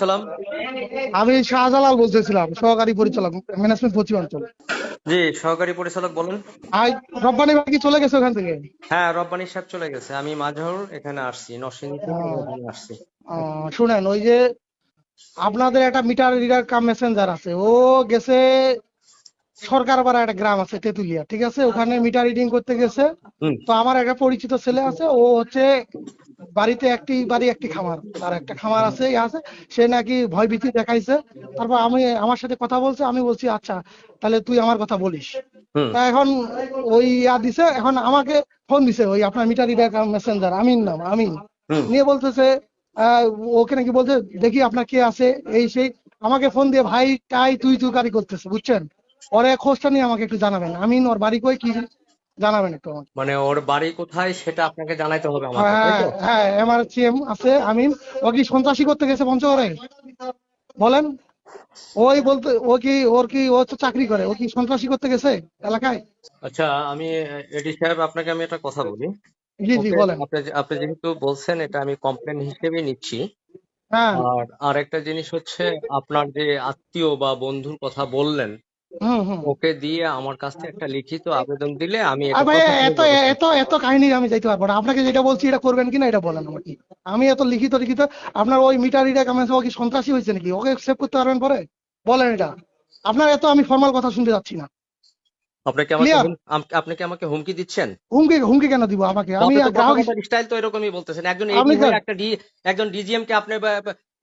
সালাম। আমি শাহজালাল বলতেছিলাম সহকারী পরিচালক ম্যানেজমেন্ট পশ্চিমাঞ্চল জি সহকারী পরিচালক বলেন। আই রব্বানি ভাই কি চলে গেছে ওখান থেকে? হ্যাঁ রব্বানি সাহেব চলে গেছে। আমি মাঝহর এখানে আসছি নরসিংদী আসছি। শুনেন ওই যে আপনাদের একটা মিটার রিডার কাম মেসেঞ্জার আছে ও গেছে সরকার পাড়া একটা গ্রাম আছে তেঁতুলিয়া ঠিক আছে? ওখানে মিটার রিডিং করতে গেছে। তো আমার একটা পরিচিত ছেলে আছে ও হচ্ছে বাড়িতে একটি বাড়ি একটি খামার তার একটা খামার আছে ইয়ে আছে। সে নাকি ভয় ভীতি দেখাইছে। তারপর আমি আমার সাথে কথা বলছে আমি বলছি আচ্ছা তাহলে তুই আমার কথা বলিস। তা এখন ওই ইয়া দিছে এখন আমাকে ফোন দিছে ওই আপনার মিটার রিডার মেসেঞ্জার আমিন নাম আমিন। নিয়ে বলতেছে আহ, ওকে নাকি বলছে দেখি আপনার কে আছে এই সেই। আমাকে ফোন দিয়ে ভাই টাই তুই তুই কারি করতেছে বুঝছেন? ওরে খোঁজটা নিয়ে আমাকে একটু জানাবেন। আমিন ওর বাড়ি কই কি জানাবেন একটু আমাকে। মানে ওর বাড়ি কোথায় সেটা আপনাকে জানাইতে হবে আমাকে হ্যাঁ? হ্যাঁ এমআরসিএম আছে আমিন। ও কি সন্ত্রাসী করতে গেছে পঞ্চগড়ে? বলেন। ওই বলতে ও কি ওর কি ও তো চাকরি করে ও কি সন্ত্রাসী করতে গেছে এলাকায়? আচ্ছা আমি এডি সাহেব আপনাকে আমি একটা কথা বলি। জি জি বলেন। আপনি আপনি যেহেতু বলছেন এটা আমি কমপ্লেন হিসেবেই নিচ্ছি। হ্যাঁ। আর আরেকটা জিনিস হচ্ছে আপনার যে আত্মীয় বা বন্ধুর কথা বললেন ওকে দিয়ে আমার কাছ থেকে একটা লিখিত আবেদন দিলে আমি এটা ভাই এত এত এত কাহিনী আমি যাইতে পারব না। আপনাকে যেটা বলছি এটা করবেন কিনা এটা বলেন আমাকে। আমি এত লিখিত লিখিত আপনার ওই মিটার কামেন্স কি সন্ত্রাসী হয়েছে নাকি? ওকে সেভ করতে পারবেন পরে? বলেন এটা। আপনার এত আমি ফর্মাল কথা শুনতে যাচ্ছি না। আপনি আমাকে আপনি কি আমাকে হুমকি দিচ্ছেন? হুমকি হুমকি কেন দিব আমাকে? আমি গ্রাহক স্টাইল তো এরকমই বলতেছেন। একজন একটা ডি একজন ডিজিএম কে আপনি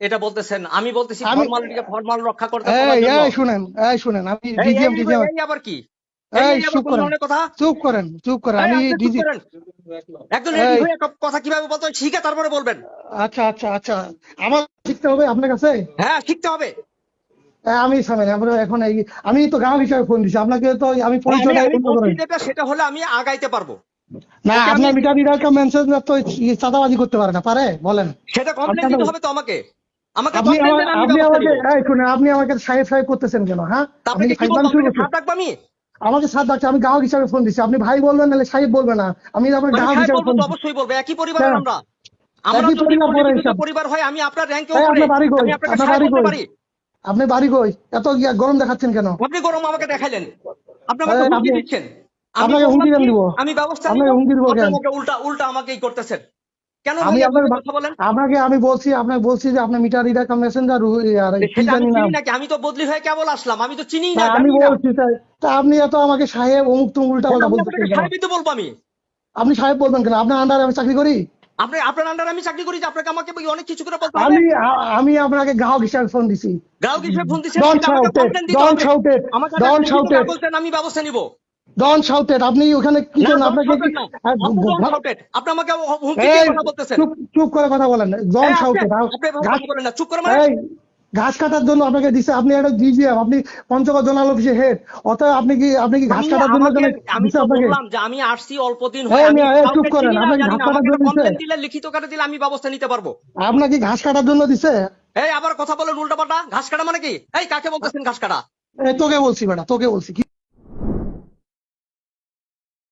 এটা বলতেছেন আমি বলতেছি আমি- ফর্মালিটিকে ফর্মাল রক্ষা করতে এই এই শুনেন এই শুনেন আমি ডিজিএম ডিজিএম এই আবার কি? এই, চুপ করেন। কথা? চুপ করেন চুপ করেন আমি আপনি ডিজি। একজন কথা কীভাবে বলতে হয় শিখে তারপরে বলবেন। আচ্ছা আচ্ছা আচ্ছা। আমার শিখতে হবে আপনার কাছে? হ্যাঁ শিখতে হবে। আমি সামেন আমরা এখন এই আমি তো গ্রাহক হিসাবে ফোন দিছি আপনাকে তো আমি করেন সেটা হলে আমি আগাইতে পারব। না আপনার মিটার রিডার কাম মেসেঞ্জার তো চাঁদাবাজি করতে পারে না পারে বলেন। সেটা কমপ্লেন দিতে হবে তো আমাকে। আমাকে আপনি আমাকে শুনে আপনি আমাকে সাহেব সাহেব করতেছেন কেন হ্যাঁ? আপনি আমি আমাকে সাথ ডাকছে আমি গ্রাহক হিসাবে ফোন দিচ্ছি আপনি ভাই বলবেন নাহলে সাহেব না। আমি আপনার গ্রাহক হিসাবে ফোন অবশ্যই বলব। একই হ্যাঁ। আমরা। আমরা একই পরিবার পরে পরিচিত হিসাব। পরিবার হয় আমি আপনার র্যাঙ্কে আপনার বাড়ি কই? আপনার বাড়ি কই? আপনি বাড়ি কই? এত গরম দেখাচ্ছেন কেন? আপনি গরম আমাকে দেখাইলেন। আপনি আমাকে হুমকি দিচ্ছেন। আপনাকে হুমকি দিব? আমি ব্যবস্থা আপনাকে হুমকি দিব কেন? উল্টা উল্টা আমাকেই করতেছেন। কেন আমি আপনার আপনি কথা বলেন? আপনাকে আমি বলছি আপনাকে বলছি যে আপনার মিটার রিডার কাম মেসেঞ্জার আর কি জানি নাম আমি তো বদলি হয়ে কেবল আসলাম। আমি তো চিনি না আমি বলছি তা আপনি এত আমাকে সাহেব অমুক তুম উল্টা পাল্টা বলতেছেন সাহেবই তো বলব আমি। আপনি সাহেব বলবেন কেন? আপনার আন্ডারে আমি চাকরি করি? আপনি আপনার আন্ডার আমি চাকরি করি যে আপনাকে আমাকে অনেক কিছু করে বলতে আমি আমি আপনাকে গ্রাহক হিসাবে ফোন দিছি। গ্রাহক হিসেবে ফোন দেন, আমি ব্যবস্থা নিব। ডন শাউটেড আপনি ওখানে কি জন্য আপনাকে shout it কি- না। আর আপনি don't ঘ- shout it। আপনি আমাকে হুমকি দিয়ে কথা বলতেছেন। চুপ চুপ করে কথা বলেন। ডন শাউটেড আপনি বলেন না, চুপ করে মানে? ঘাস কাটার জন্য আপনাকে দিছে আপনি একটা ডিজিএম আপনি পঞ্চগড় জোনাল অফিসে হেড অতএব আপনি কি আপনি কি ঘাস কাটার জন্য আমি আপনাকে? বললাম যে আমি আসছি অল্প দিন এই আমি চুপ করেন, আপনাকে ঘাস কাটার জন্য দিছে? দিলে লিখিত দিলে আমি ব্যবস্থা নিতে পারব। আপনাকে ঘাস কাটার জন্য দিছে? এই আবার কথা বলেন উল্টা পাল্টা ঘাস কাটা মানে কি? এই কাকে বলতেছেন ঘাস কাটা? তোকে বলছি বেটা তোকে বলছি।